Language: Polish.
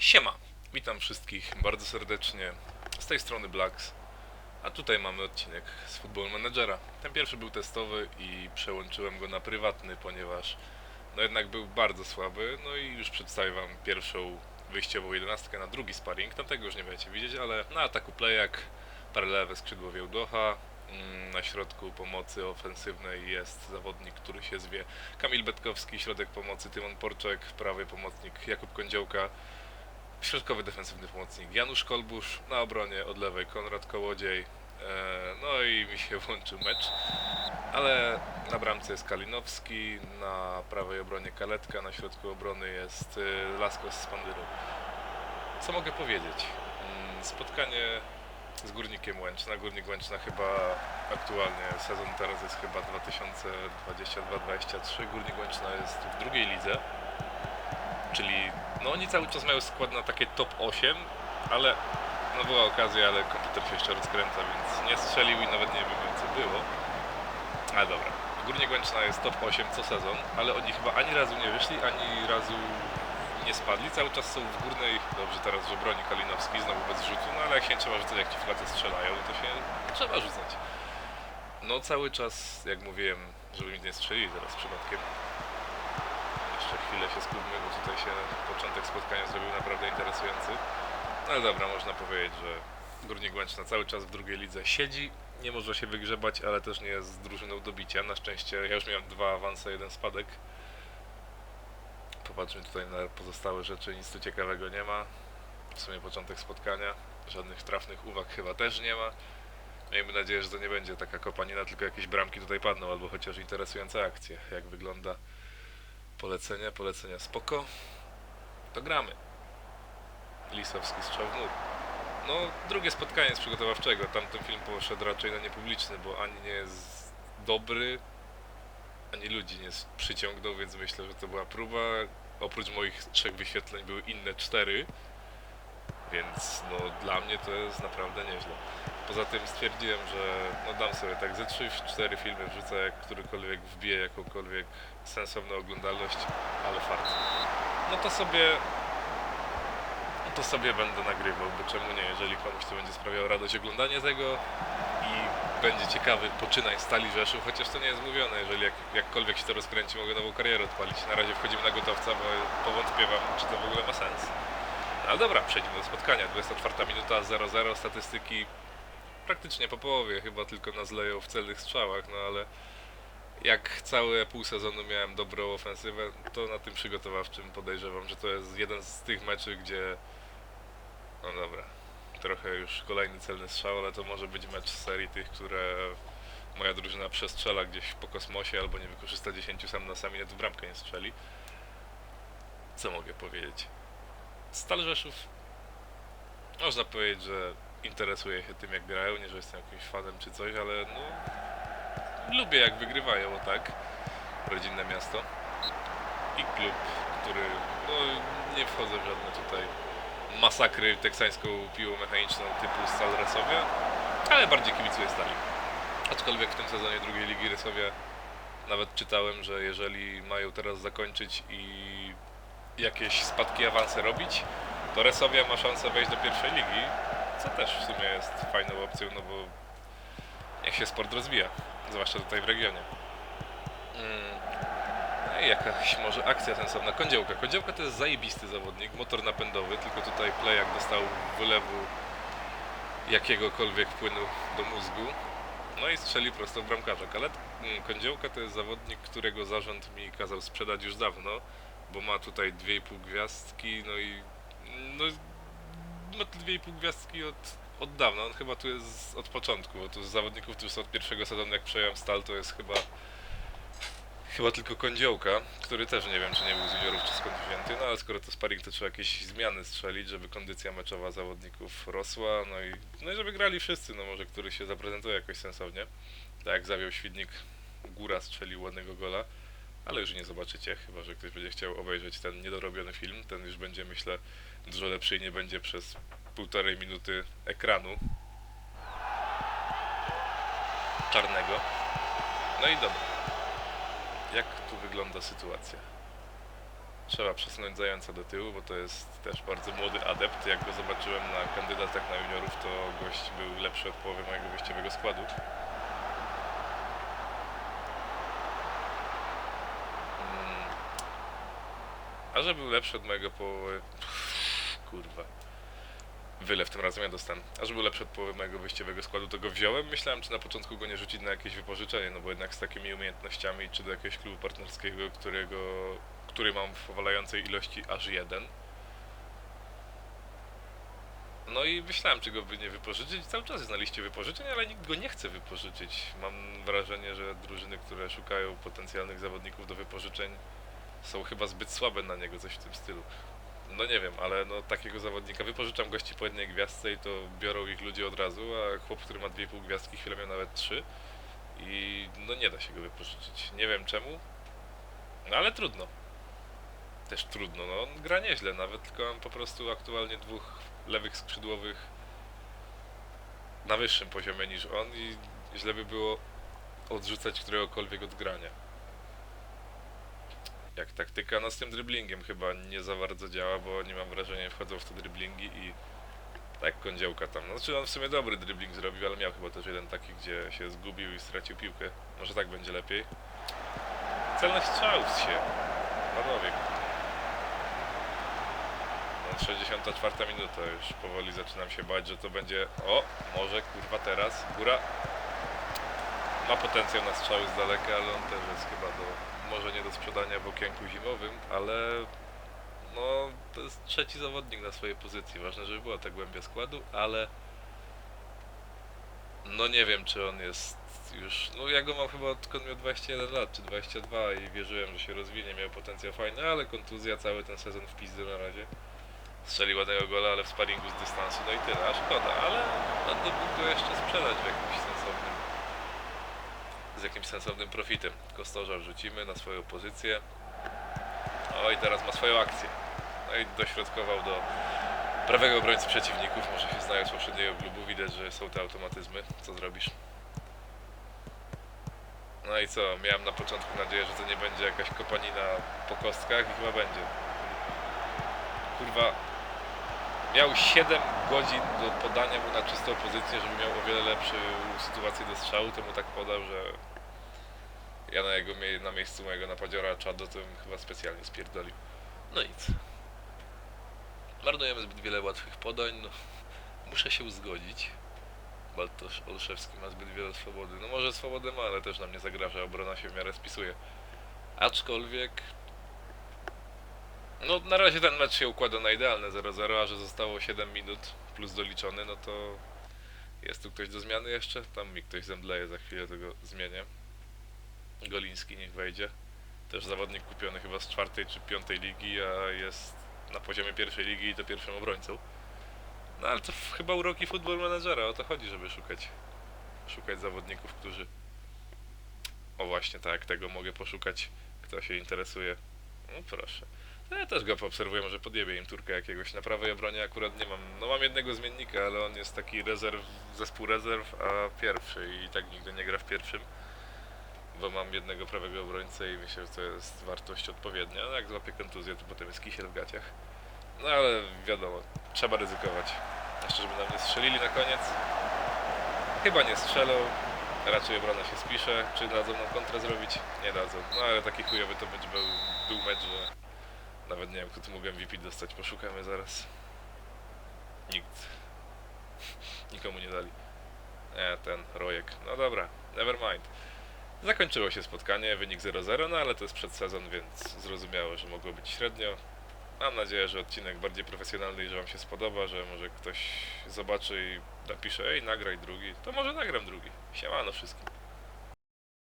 Siema, witam wszystkich bardzo serdecznie. Z tej strony Blacks, a tutaj mamy odcinek z Football Managera. Ten pierwszy był testowy i przełączyłem go na prywatny, ponieważ no jednak był bardzo słaby. No i już przedstawię wam pierwszą wyjściową jedenastkę na drugi sparring. Tamtego już nie będziecie widzieć, ale na ataku playak, parę lewe skrzydło Wiełdocha. mm, Na środku pomocy ofensywnej jest zawodnik, który się zwie Kamil Betkowski, środek pomocy Tymon Porczek, prawy pomocnik Jakub Kądziołka, Środkowy defensywny pomocnik Janusz Kolbusz, na obronie od lewej Konrad Kołodziej, e, no i mi się włączył mecz, ale na bramce jest Kalinowski, na prawej obronie Kaletka, na środku obrony jest e, Laskos z Pandyrą. Co mogę powiedzieć? Mm, Spotkanie z Górnikiem Łęczna. Górnik Łęczna chyba aktualnie, sezon teraz jest chyba 2022-2023. Górnik Łęczna jest w drugiej lidze, czyli no oni cały czas mają skład na takie top 8, ale no była okazja, ale komputer się jeszcze rozkręca, więc nie strzelił i nawet nie wiem co było. Ale dobra. Górnik Łęczna jest top 8 co sezon, ale oni chyba ani razu nie wyszli, ani razu nie spadli. Cały czas są w górnej, dobrze teraz, że broni Kalinowski znowu bez rzutu, no ale jak się trzeba rzucać, jak ci w klatę strzelają, to się trzeba rzucać. No cały czas, jak mówiłem, żeby mi nie strzelili teraz przypadkiem, chwilę się skupmy, bo tutaj się początek spotkania zrobił naprawdę interesujący. No ale dobra, można powiedzieć, że Górnik Łęczna cały czas w drugiej lidze siedzi, nie może się wygrzebać, ale też nie jest drużyną do bicia. Na szczęście ja już miałem dwa awanse, jeden spadek. Popatrzmy tutaj na pozostałe rzeczy, nic tu ciekawego nie ma. W sumie początek spotkania, żadnych trafnych uwag chyba też nie ma. Miejmy nadzieję, że to nie będzie taka kopanina, tylko jakieś bramki tutaj padną, albo chociaż interesujące akcje. Jak wygląda polecenia, polecenia spoko. To gramy. Lisowski strzał w mur. No, drugie spotkanie z przygotowawczego. Tamten film poszedł raczej na niepubliczny, bo ani nie jest dobry, ani ludzi nie przyciągnął, więc myślę, że to była próba. Oprócz moich trzech wyświetleń były inne cztery, więc no dla mnie to jest naprawdę nieźle. Poza tym stwierdziłem, że no dam sobie tak ze 3-4 filmy wrzucę, jak którykolwiek wbije jakąkolwiek sensowną oglądalność, ale fart. No to sobie no to sobie będę nagrywał, bo czemu nie, jeżeli komuś to będzie sprawiało radość oglądanie tego i będzie ciekawy poczynań Stali Rzeszów, chociaż to nie jest mówione, jeżeli jak, jakkolwiek się to rozkręci, mogę nową karierę odpalić. Na razie wchodzimy na gotowca, bo powątpiewam, czy to w ogóle ma sens. No ale dobra, przejdźmy do spotkania. 24 minuta, 0-0, statystyki praktycznie po połowie, chyba tylko nas leją w celnych strzałach, no ale jak całe pół sezonu miałem dobrą ofensywę, to na tym przygotowawczym podejrzewam, że to jest jeden z tych meczy, gdzie no dobra, trochę już kolejny celny strzał, ale to może być mecz z serii tych, które moja drużyna przestrzela gdzieś po kosmosie albo nie wykorzysta 10 sam na sam i nawet w bramkę nie strzeli. Co mogę powiedzieć? Stal Rzeszów można powiedzieć, że interesuję się tym jak grają, nie że jestem jakimś fanem czy coś, ale no lubię jak wygrywają, o tak. Rodzinne miasto. I klub, który no nie wchodzę w żadne tutaj masakry teksańską piłą mechaniczną typu Stal Resowia, ale bardziej kibicuję Stali. Aczkolwiek w tym sezonie drugiej ligi Resowia nawet czytałem, że jeżeli mają teraz zakończyć i jakieś spadki awanse robić, to Resowia ma szansę wejść do pierwszej ligi, co też w sumie jest fajną opcją, no bo niech się sport rozwija, zwłaszcza tutaj w regionie. Mm. No i jakaś może akcja sensowna. Kądziołka. Kądziołka to jest zajebisty zawodnik, motor napędowy, tylko tutaj Plejak dostał wylewu jakiegokolwiek płynu do mózgu. No i strzeli prosto w bramkarza. Kalet mm, Kądziołka to jest zawodnik, którego zarząd mi kazał sprzedać już dawno, bo ma tutaj 2,5 gwiazdki, no i no, ma te 2,5 gwiazdki od, od dawna. On chyba tu jest od początku, bo tu z zawodników, którzy są od pierwszego sezonu, jak przejąłem Stal, to jest chyba Chyba tylko Kądziołka, który też nie wiem, czy nie był z juniorów, czy skąd wzięty, no ale skoro to sparring, to trzeba jakieś zmiany strzelić, żeby kondycja meczowa zawodników rosła, no i, no i żeby grali wszyscy, no może który się zaprezentuje jakoś sensownie. Tak jak zawiał Świdnik, Góra strzelił ładnego gola, ale już nie zobaczycie, chyba że ktoś będzie chciał obejrzeć ten niedorobiony film, ten już będzie myślę dużo lepszy i nie będzie przez półtorej minuty ekranu czarnego. No i dobra. Jak tu wygląda sytuacja? Trzeba przesunąć zająca do tyłu, bo to jest też bardzo młody adept. Jak go zobaczyłem na kandydatach na juniorów, to gość był lepszy od połowy mojego wyjściowego składu. A że był lepszy od mojego połowy... Kurwa. Wylew tym razem ja dostanę. A że był lepszy od połowy mojego wyjściowego składu, to go wziąłem. Myślałem, czy na początku go nie rzucić na jakieś wypożyczenie, no bo jednak z takimi umiejętnościami, czy do jakiegoś klubu partnerskiego, którego, który mam w powalającej ilości aż jeden. No i myślałem, czy go by nie wypożyczyć. Cały czas jest na liście wypożyczeń, ale nikt go nie chce wypożyczyć. Mam wrażenie, że drużyny, które szukają potencjalnych zawodników do wypożyczeń, są chyba zbyt słabe na niego, coś w tym stylu. No nie wiem, ale no takiego zawodnika wypożyczam gości po jednej gwiazdce i to biorą ich ludzie od razu, a chłop, który ma 2,5 gwiazdki, chwilę miał nawet 3 i no nie da się go wypożyczyć. Nie wiem czemu, no ale trudno. Też trudno, no on gra nieźle nawet, tylko mam po prostu aktualnie dwóch lewych skrzydłowych na wyższym poziomie niż on i źle by było odrzucać któregokolwiek od grania jak taktyka, no z tym driblingiem chyba nie za bardzo działa, bo nie mam wrażenia, wchodzą w te driblingi i tak kądziołka tam. No, znaczy on w sumie dobry dribbling zrobił, ale miał chyba też jeden taki, gdzie się zgubił i stracił piłkę. Może tak będzie lepiej. Celność strzałów się. Panowie. No 64 minuta już powoli zaczynam się bać, że to będzie... O! Może kurwa teraz. Góra ma potencjał na strzały z daleka, ale on też jest chyba do, może nie do sprzedania w okienku zimowym, ale no to jest trzeci zawodnik na swojej pozycji. Ważne, żeby była ta głębia składu, ale no nie wiem, czy on jest już, no ja go mam chyba odkąd miał 21 lat, czy 22 i wierzyłem, że się rozwinie, miał potencjał fajny, ale kontuzja cały ten sezon w pizdy na razie. Strzelił ładnego gola, ale w sparingu z dystansu, no i tyle, a szkoda, ale będę mógł go jeszcze sprzedać w jakimś sensownym z jakimś sensownym profitem. Kostorza wrzucimy na swoją pozycję. O i teraz ma swoją akcję. No i dośrodkował do prawego obrońcy przeciwników. Może się znają z poprzedniego klubu. Widać, że są te automatyzmy. Co zrobisz? No i co? Miałem na początku nadzieję, że to nie będzie jakaś kopanina po kostkach i chyba będzie. Kurwa. Miał 7 godzin do podania mu na czystą pozycję, żeby miał o wiele lepszą sytuację do strzału, to mu tak podał, że ja na jego na miejscu mojego napadziora Czado to bym chyba specjalnie spierdolił. No co? Marnujemy zbyt wiele łatwych podań, no muszę się zgodzić. Bartosz Olszewski ma zbyt wiele swobody. No może swobodę ma, ale też nam nie zagraża, obrona się w miarę spisuje. Aczkolwiek no na razie ten mecz się układa na idealne 0-0, a że zostało 7 minut plus doliczony, no to jest tu ktoś do zmiany jeszcze? Tam mi ktoś zemdleje, za chwilę tego zmienię. Goliński niech wejdzie. Też zawodnik kupiony chyba z czwartej czy piątej ligi, a jest na poziomie pierwszej ligi i to pierwszym obrońcą. No ale to chyba uroki football managera, o to chodzi, żeby szukać szukać zawodników, którzy o właśnie tak, tego mogę poszukać, kto się interesuje. No proszę. No ja też go poobserwuję, może podjebie im turkę jakiegoś. Na prawej obronie akurat nie mam. No mam jednego zmiennika, ale on jest taki rezerw, zespół rezerw, a pierwszy i tak nigdy nie gra w pierwszym. Bo mam jednego prawego obrońcę i myślę, że to jest wartość odpowiednia. No jak złapię kontuzję, to potem jest kisiel w gaciach. No ale wiadomo, trzeba ryzykować. Jeszcze żeby nam nie strzelili na koniec. Chyba nie strzelą. Raczej obrona się spisze. Czy dadzą nam kontrę zrobić? Nie dadzą. No ale taki chujowy to będzie był, był mecz, że nawet nie wiem, kto tu mógł MVP dostać. Poszukamy zaraz. Nikt. Nikomu nie dali. Nie, ten rojek. No dobra, never mind. Zakończyło się spotkanie, wynik 0-0, no ale to jest przedsezon, więc zrozumiałe, że mogło być średnio. Mam nadzieję, że odcinek bardziej profesjonalny i że Wam się spodoba, że może ktoś zobaczy i napisze, ej, nagraj drugi. To może nagram drugi. Siemano wszystkim.